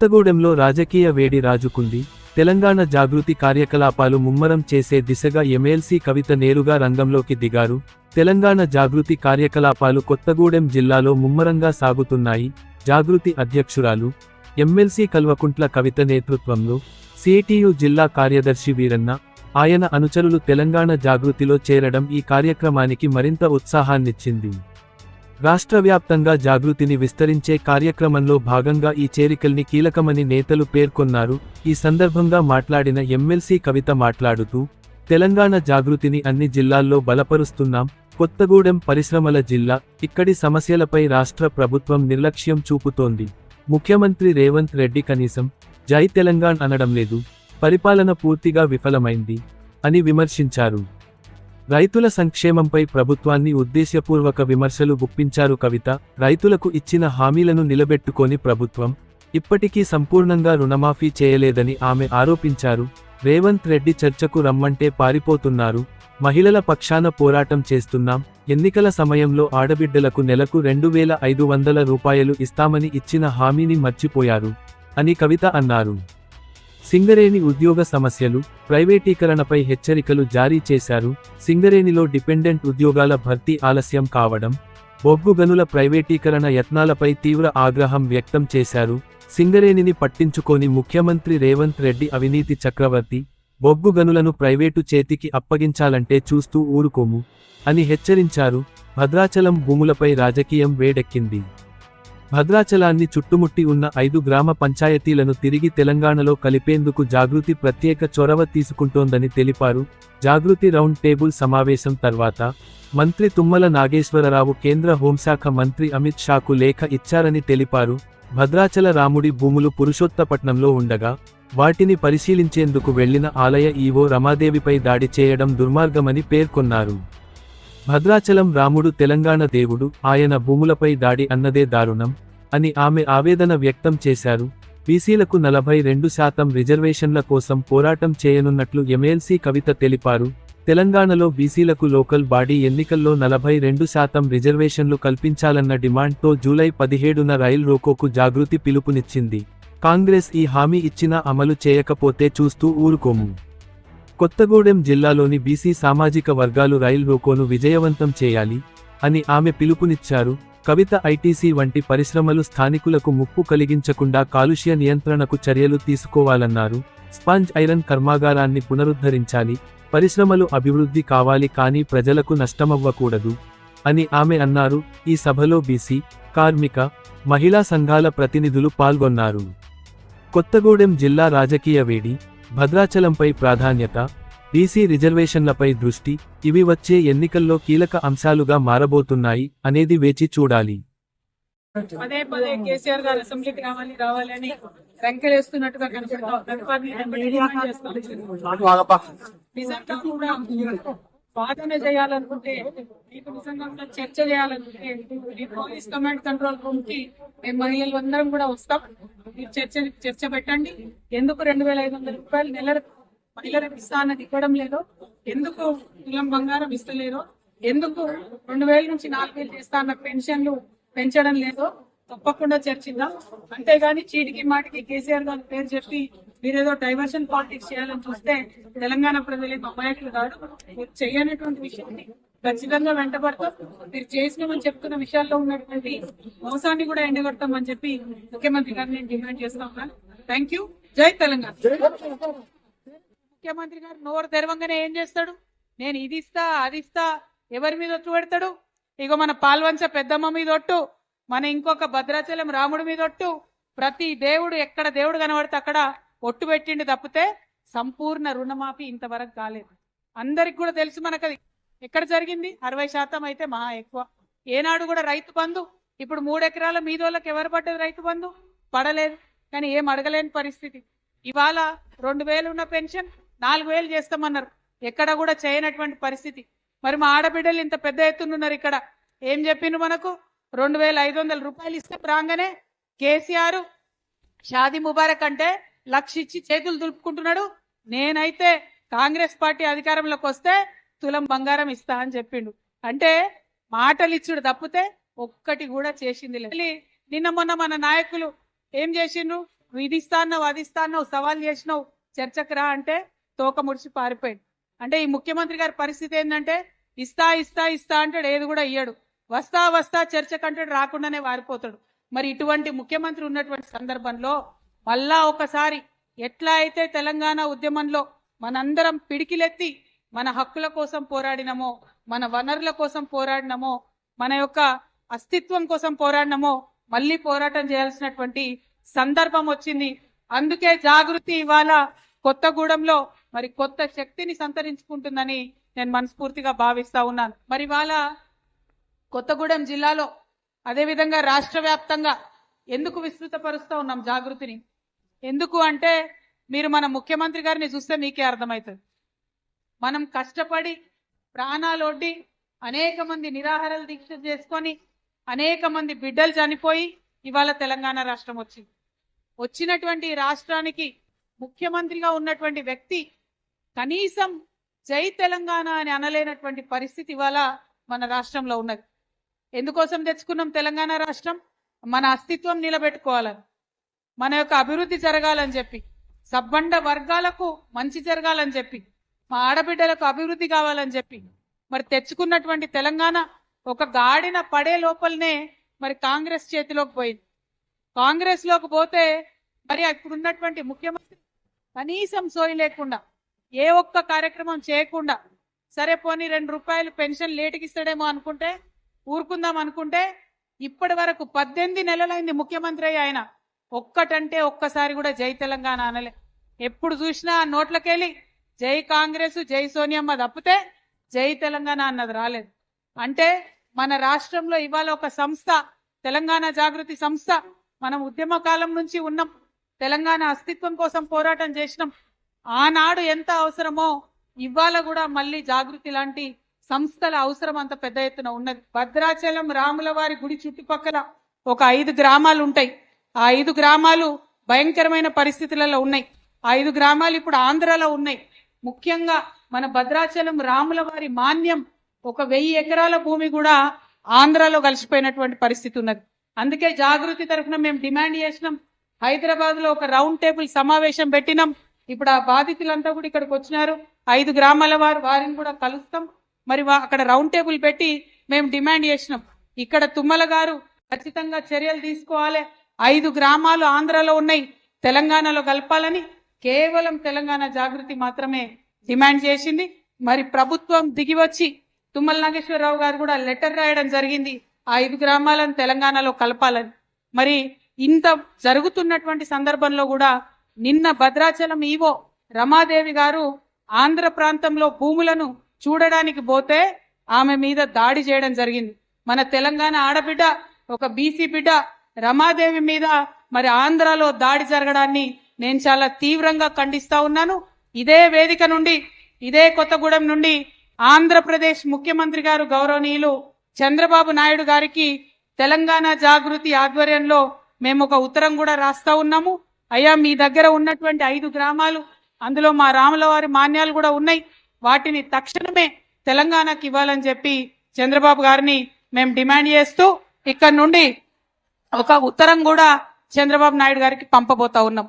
కొత్తగూడెంలో రాజకీయ వేడి రాజుకుంది. తెలంగాణ జాగృతి కార్యకలాపాలు ముమ్మరం చేసే దిశగా ఎమ్మెల్సీ కవిత నేరుగా రంగంలోకి దిగారు. తెలంగాణ జాగృతి కార్యకలాపాలు కొత్తగూడెం జిల్లాలో ముమ్మరంగా సాగుతున్నాయి. జాగృతి అధ్యక్షురాలు ఎమ్మెల్సీ కల్వకుంట్ల కవిత నేతృత్వంలో సిటియు జిల్లా కార్యదర్శి వీరన్న ఆయన అనుచరులు తెలంగాణ జాగృతిలో చేరడం ఈ కార్యక్రమానికి మరింత ఉత్సాహాన్నిచ్చింది. రాష్ట్ర వ్యాప్తంగా జాగృతిని విస్తరించే కార్యక్రమంలో భాగంగా ఈ చేరికల్ని కీలకమని నేతలు పేర్కొన్నారు. ఈ సందర్భంగా మాట్లాడిన ఎమ్మెల్సీ కవిత మాట్లాడుతూ తెలంగాణ జాగృతిని అన్ని జిల్లాల్లో బలపరుస్తున్నాం. కొత్తగూడెం పరిశ్రమల జిల్లా ఇక్కడి సమస్యలపై రాష్ట్ర ప్రభుత్వం నిర్లక్ష్యం చూపుతోంది. ముఖ్యమంత్రి రేవంత్ రెడ్డి కనీసం జై తెలంగాణ అనడం లేదు. పరిపాలన పూర్తిగా విఫలమైంది అని విమర్శించారు. రైతుల సంక్షేమంపై ప్రభుత్వాన్ని ఉద్దేశ్యపూర్వక విమర్శలు గుప్పించారు కవిత. రైతులకు ఇచ్చిన హామీలను నిలబెట్టుకొని ప్రభుత్వం ఇప్పటికీ సంపూర్ణంగా రుణమాఫీ చేయలేదని ఆమె ఆరోపించారు. రేవంత్ రెడ్డి చర్చకు రమ్మంటే పారిపోతున్నారు. మహిళల పక్షాన పోరాటం చేస్తున్నాం. ఎన్నికల సమయంలో ఆడబిడ్డలకు నెలకు రెండు వేల ఐదు వందల రూపాయలు ఇస్తామని ఇచ్చిన హామీని మర్చిపోయారు అని కవిత అన్నారు. సింగరేణి ఉద్యోగ సమస్యలు ప్రైవేటీకరణపై హెచ్చరికలు జారీ చేశారు. సింగరేణిలో డిపెండెంట్ ఉద్యోగాల భర్తీ ఆలస్యం కావడం బొగ్గు గనుల ప్రైవేటీకరణ యత్నాలపై తీవ్ర ఆగ్రహం వ్యక్తం చేశారు. సింగరేణిని పట్టించుకోని ముఖ్యమంత్రి రేవంత్ రెడ్డి అవినీతి చక్రవర్తి బొగ్గు గనులను ప్రైవేటు చేతికి అప్పగించాలంటే చూస్తూ ఊరుకోము అని హెచ్చరించారు. భద్రాచలం భూములపై రాజకీయం వేడెక్కింది. భద్రాచలాన్ని చుట్టుముట్టి ఉన్న ఐదు గ్రామ పంచాయతీలను తిరిగి తెలంగాణలో కలిపేందుకు జాగృతి ప్రత్యేక చొరవ తీసుకుంటోందని తెలిపారు. జాగృతి రౌండ్ టేబుల్ సమావేశం తర్వాత మంత్రి తుమ్మల నాగేశ్వరరావు కేంద్ర హోంశాఖ మంత్రి అమిత్ షాకు లేఖ ఇచ్చారని తెలిపారు. భద్రాచల రాముడి భూములు పురుషోత్తపట్నంలో ఉండగా వాటిని పరిశీలించేందుకు వెళ్ళిన ఆలయ ఈవో రమాదేవిపై దాడి చేయడం దుర్మార్గమని పేర్కొన్నారు. భద్రాచలం రాముడు తెలంగాణ దేవుడు ఆయన భూములపై దాడి అన్నదే దారుణం అని ఆమె ఆవేదన వ్యక్తం చేశారు. బీసీలకు నలభై రెండు శాతం రిజర్వేషన్ల కోసం పోరాటం చేయనున్నట్లు ఎమ్మెల్సీ కవిత తెలిపారు. తెలంగాణలో బీసీలకు లోకల్ బాడీ ఎన్నికల్లో నలభై రెండు శాతం రిజర్వేషన్లు కల్పించాలన్న డిమాండ్తో జూలై పదిహేడున రైల్ రోకోకు జాగృతి పిలుపునిచ్చింది. కాంగ్రెస్ ఈ హామీ ఇచ్చినా అమలు చేయకపోతే చూస్తూ ఊరుకోము. కొత్తగూడెం జిల్లాలోని బీసీ సామాజిక వర్గాలు రైల్ రోకోను విజయవంతం చేయాలి అని ఆమె పిలుపునిచ్చారు. కవిత ఐటీసీ వంటి పరిశ్రమలు స్థానికులకు ముప్పు కలిగించకుండా కాలుష్య నియంత్రణకు చర్యలు తీసుకోవాలన్నారు. స్పాంజ్ ఐరన్ కర్మాగారాన్ని పునరుద్ధరించాలి పరిశ్రమలు అభివృద్ధి కావాలి కానీ ప్రజలకు నష్టమవ్వకూడదు అని ఆమె అన్నారు. ఈ సభలో బీసీ కార్మిక మహిళా సంఘాల ప్రతినిధులు పాల్గొన్నారు. కొత్తగూడెం జిల్లా రాజకీయ వేడి భద్రాచలంపై ప్రాధాన్యత బీసీ రిజర్వేషన్లపై దృష్టి ఇవి వచ్చే ఎన్నికల్లో కీలక అంశాలుగా మారబోతున్నాయి అనేది వేచి చూడాలి. పదే పదే కేసీఆర్ గారు అసెంబ్లీకి రావాలి రావాలి అని కనపడతాం. నిజంగా కూడా వాదన చేయాలనుకుంటే మీకు నిజంగా చర్చ చేయాలనుకుంటే మీ పోలీస్ కమాండ్ కంట్రోల్ రూమ్కి మేము మహిళలు అందరం కూడా వస్తాం. మీరు చర్చ చర్చ పెట్టండి. ఎందుకు రెండు వేల ఐదు వందల రూపాయలు నెల మహిళలకు ఇస్తా అన్నది ఇవ్వడం లేదో ఎందుకు తులం బంగారం ఇస్తలేదో ఎందుకు రెండు వేల నుంచి నాలుగు వేలు చేస్తా అన్న పెన్షన్లు పెంచడం లేదో తప్పకుండా చర్చిద్దాం. అంతేగాని చీటికి మాటికి కేసీఆర్ గారి పేరు చెప్పి మీరేదో డైవర్షన్ పాలిటిక్స్ చేయాలని చూస్తే తెలంగాణ ప్రజలకు అమాయకులు కాదు. మీరు చేయనటువంటి విషయాన్ని ఖచ్చితంగా వెంటబడతాం. మీరు చేసినామని చెప్తున్న విషయాల్లో ఉన్నటువంటి మోసాన్ని కూడా ఎండగొడతామని చెప్పి ముఖ్యమంత్రి గారిని నేను డిమాండ్ చేస్తా ఉన్నాను థ్యాంక్ యూ జై తెలంగాణ. ముఖ్యమంత్రి గారు నోరు తెరవంగానే ఏం చేస్తాడు? నేను ఇది ఇస్తా అది ఇస్తా ఎవరి మీద ఒట్టు పెడతాడు? ఇగో మన పాల్వంచ పెద్దమ్మ మీద ఒట్టు మన ఇంకొక భద్రాచలం రాముడి మీద ఒట్టు. ప్రతి దేవుడు ఎక్కడ దేవుడు కనబడితే అక్కడ ఒట్టు పెట్టిండు తప్పితే సంపూర్ణ రుణమాఫీ ఇంతవరకు కాలేదు. అందరికి కూడా తెలుసు మనకది. ఎక్కడ జరిగింది? అరవై శాతం అయితే మహా ఎక్కువ. ఏనాడు కూడా రైతు బంధు ఇప్పుడు మూడెకరాల మీద వాళ్ళకి ఎవరు పడ్డది రైతు బంధు? పడలేదు. కానీ ఏం అడగలేని పరిస్థితి. ఇవాళ రెండు వేలు ఉన్న పెన్షన్ నాలుగు వేలు చేస్తామన్నారు. ఎక్కడ కూడా చేయనటువంటి పరిస్థితి. మరి మా ఆడబిడ్డలు ఇంత పెద్ద ఎత్తున ఉన్నారు ఇక్కడ. ఏం చెప్పిండు మనకు? రెండు వేల ఐదు వందల రూపాయలు ఇస్తే రాగానే కేసీఆర్ షాది ముబారక్ అంటే లక్ష ఇచ్చి చేతులు దులుపుకుంటున్నాడు. నేనైతే కాంగ్రెస్ పార్టీ అధికారంలోకి వస్తే తులం బంగారం ఇస్తా అని చెప్పిండు. అంటే మాటలు ఇచ్చుడు తప్పితే ఒక్కటి కూడా చేసింది లేదు. నిన్న మొన్న మన నాయకులు ఏం చేసిండ్రు? విధిస్తానో ఇది సవాల్ చేసినావు చర్చకు రా అంటే తోక ముడిచి పారిపోయాడు. అంటే ఈ ముఖ్యమంత్రి గారి పరిస్థితి ఏంటంటే ఇస్తా ఇస్తా ఇస్తా అంటాడు ఏది కూడా ఇయ్యడు. వస్తా వస్తా చర్చకు అంటాడు రాకుండానే వారిపోతాడు. మరి ఇటువంటి ముఖ్యమంత్రి ఉన్నటువంటి సందర్భంలో మళ్ళా ఒకసారి ఎట్లా అయితే తెలంగాణ ఉద్యమంలో మనందరం పిడికిలెత్తి మన హక్కుల కోసం పోరాడినమో మన వనరుల కోసం పోరాడినమో మన యొక్క అస్తిత్వం కోసం పోరాడినమో మళ్ళీ పోరాటం చేయాల్సినటువంటి సందర్భం వచ్చింది. అందుకే జాగృతి ఇవాళ కొత్తగూడెంలో మరి కొత్త శక్తిని సంతరించుకుంటుందని నేను మనస్ఫూర్తిగా భావిస్తా ఉన్నాను. మరి ఇవాళ కొత్తగూడెం జిల్లాలో అదేవిధంగా రాష్ట్ర వ్యాప్తంగా ఎందుకు విస్తృతపరుస్తూ ఉన్నాం జాగృతిని? ఎందుకు అంటే మీరు మన ముఖ్యమంత్రి గారిని చూస్తే మీకే అర్థమవుతుంది. మనం కష్టపడి ప్రాణాలొడ్డి అనేక మంది నిరాహారాలు దీక్ష చేసుకొని అనేక మంది బిడ్డలు చనిపోయి ఇవాళ తెలంగాణ రాష్ట్రం వచ్చింది. వచ్చినటువంటి రాష్ట్రానికి ముఖ్యమంత్రిగా ఉన్నటువంటి వ్యక్తి కనీసం జై తెలంగాణ అని అనలేనటువంటి పరిస్థితి ఇవాళ మన రాష్ట్రంలో ఉన్నది. ఎందుకోసం తెచ్చుకున్నాం తెలంగాణ రాష్ట్రం? మన అస్తిత్వం నిలబెట్టుకోవాలని. మన యొక్క అభివృద్ధి జరగాలని చెప్పి సబ్బండ వర్గాలకు మంచి జరగాలని చెప్పి మా ఆడబిడ్డలకు అభివృద్ధి కావాలని చెప్పి మరి తెచ్చుకున్నటువంటి తెలంగాణ ఒక గాడిన పడే లోపలనే మరి కాంగ్రెస్ చేతిలోకి పోయింది. కాంగ్రెస్లోకి పోతే మరి ఇప్పుడున్నటువంటి ముఖ్యమంత్రి కనీసం సోయి లేకుండా ఏ ఒక్క కార్యక్రమం చేయకుండా సరే పోనీ రెండు రూపాయలు పెన్షన్ లేటుకి ఇస్తాడేమో అనుకుంటే ఊరుకుందాం అనుకుంటే ఇప్పటి వరకు పద్దెనిమిది నెలలైంది ముఖ్యమంత్రి అయ్యి ఆయన. ఒక్కటంటే ఒక్కసారి కూడా జై తెలంగాణ అనలే. ఎప్పుడు చూసినా నోట్లకెళ్ళి జై కాంగ్రెస్ జై సోనియమ్మ తప్పితే జై తెలంగాణ అన్నది రాలేదు. అంటే మన రాష్ట్రంలో ఇవాళ ఒక సంస్థ తెలంగాణ జాగృతి సంస్థ మనం ఉద్యమ కాలం నుంచి ఉన్నాం. తెలంగాణ అస్తిత్వం కోసం పోరాటం చేసినాం. ఆనాడు ఎంత అవసరమో ఇవాళ కూడా మళ్ళీ జాగృతి లాంటి సంస్థల అవసరం అంత పెద్ద ఎత్తున ఉన్నది. భద్రాచలం రాముల వారి గుడి చుట్టుపక్కల ఒక ఐదు గ్రామాలు ఉంటాయి ఆ ఐదు గ్రామాలు భయంకరమైన పరిస్థితులలో ఉన్నాయి. ఆ ఐదు గ్రామాలు ఇప్పుడు ఆంధ్రాలో ఉన్నాయి. ముఖ్యంగా మన భద్రాచలం రాముల వారి మాన్యం ఒక వెయ్యి ఎకరాల భూమి కూడా ఆంధ్రాలో కలిసిపోయినటువంటి పరిస్థితి ఉన్నది. అందుకే జాగృతి తరఫున మేము డిమాండ్ చేసినాం. హైదరాబాద్లో ఒక రౌండ్ టేబుల్ సమావేశం పెట్టినాం. ఇప్పుడు ఆ బాధితులంతా కూడా ఇక్కడికి వచ్చినారు. ఐదు గ్రామాల వారు వారిని కూడా కలుస్తాం. మరి వా- అక్కడ రౌండ్ టేబుల్ పెట్టి మేము డిమాండ్ చేసినాం. ఇక్కడ తుమ్మల గారు ఖచ్చితంగా చర్యలు తీసుకోవాలి. ఐదు గ్రామాలు ఆంధ్రాలో ఉన్నాయి. తెలంగాణలో కలపాలని కేవలం తెలంగాణ జాగృతి మాత్రమే డిమాండ్ చేసింది. మరి ప్రభుత్వం దిగి వచ్చి తుమ్మల నాగేశ్వరరావు గారు కూడా లెటర్ రాయడం జరిగింది. ఆ ఐదు గ్రామాలను తెలంగాణలో కలపాలని. మరి ఇంత జరుగుతున్నటువంటి సందర్భంలో కూడా నిన్న భద్రాచలం ఈవో రమాదేవి గారు ఆంధ్ర ప్రాంతంలో భూములను చూడడానికి పోతే ఆమె మీద దాడి చేయడం జరిగింది. మన తెలంగాణ ఆడబిడ్డ ఒక బీసీ బిడ్డ రమాదేవి మీద మరి ఆంధ్రాలో దాడి జరగడాన్ని నేను చాలా తీవ్రంగా ఖండిస్తా ఉన్నాను. ఇదే వేదిక నుండి ఇదే కొత్తగూడెం నుండి ఆంధ్రప్రదేశ్ ముఖ్యమంత్రి గారు గౌరవనీయులు చంద్రబాబు నాయుడు గారికి తెలంగాణ జాగృతి ఆధ్వర్యంలో మేము ఒక ఉత్తరం కూడా రాస్తా ఉన్నాము. అయ్యా మీ దగ్గర ఉన్నటువంటి ఐదు గ్రామాలు అందులో మా రాములవారి మాన్యాలు కూడా ఉన్నాయి. వాటిని తక్షణమే తెలంగాణకి ఇవ్వాలని చెప్పి చంద్రబాబు గారిని మేము డిమాండ్ చేస్తూ ఇక్కడ నుండి ఒక ఉత్తరం కూడా చంద్రబాబు నాయుడు గారికి పంపబోతా ఉన్నాం.